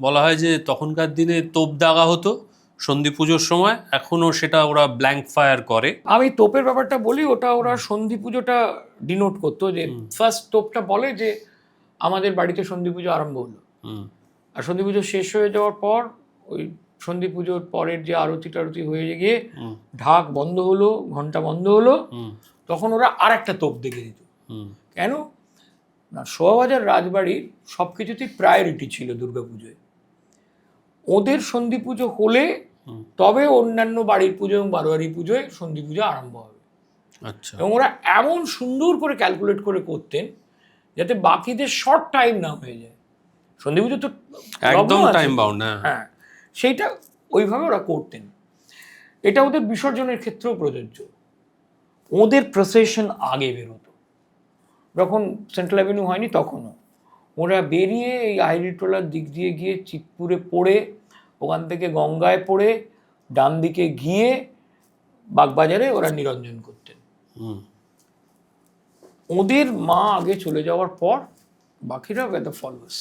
বলা হয় যে তখনকার দিনে তোপ দাগা হতো সন্ধি পুজোর সময় এখনও সেটা ওরা ব্ল্যাঙ্ক ফায়ার করে। আমি তোপের ব্যাপারটা বলি ওটা ওরা সন্ধি পুজোটা ডিনোট করতো যে ফার্স্ট তোপটা বলে যে আমাদের বাড়িতে সন্ধি পুজো আরম্ভ হলো। হুম। আর সন্ধি পুজো শেষ হয়ে যাওয়ার পর ওই সন্ধি পুজোর পরের যে আরতি টারতি হয়ে গিয়ে ঢাক বন্ধ হলো ঘণ্টা বন্ধ হলো তখন ওরা আর একটা তোপ দেখে দিত। হুম। কেন? না শোভাবাজার রাজবাড়ির সব কিছুতেই প্রায়োরিটি ছিল দুর্গাপুজোয় ওদের সন্ধি পুজো হলে তবে অন্যান্য বাড়ির পুজো এবং বারোয়ারি পুজোয় সন্ধি পুজো আরম্ভ হবে। আচ্ছা। এবং ওরা এমন সুন্দর করে ক্যালকুলেট করে করতেন যাতে বাকিদের শর্ট টাইম না হয়ে যায়। সন্ধি পুজো তো একদম টাইম বাউন্ড হ্যাঁ। হ্যাঁ সেইটা ওইভাবে ওরা করতেন। এটা ওদের বিসর্জনের ক্ষেত্রেও প্রযোজ্য। ওদের প্রসেশন আগে বেরোতো। যখন সেন্ট্রাল অ্যাভিনিউ হয়নি তখনও। ওরা বেরিয়ে এই আইরিটোলার দিক দিয়ে গিয়ে চিতপুরে পড়ে ওখান থেকে গঙ্গায় পড়ে ডান দিকে গিয়ে বাগবাজারে ওরা নিরঞ্জন করতেন। হুম। ওদের মা আগে চলে যাওয়ার পর বাকিরা দ্য ফলোয়ার্স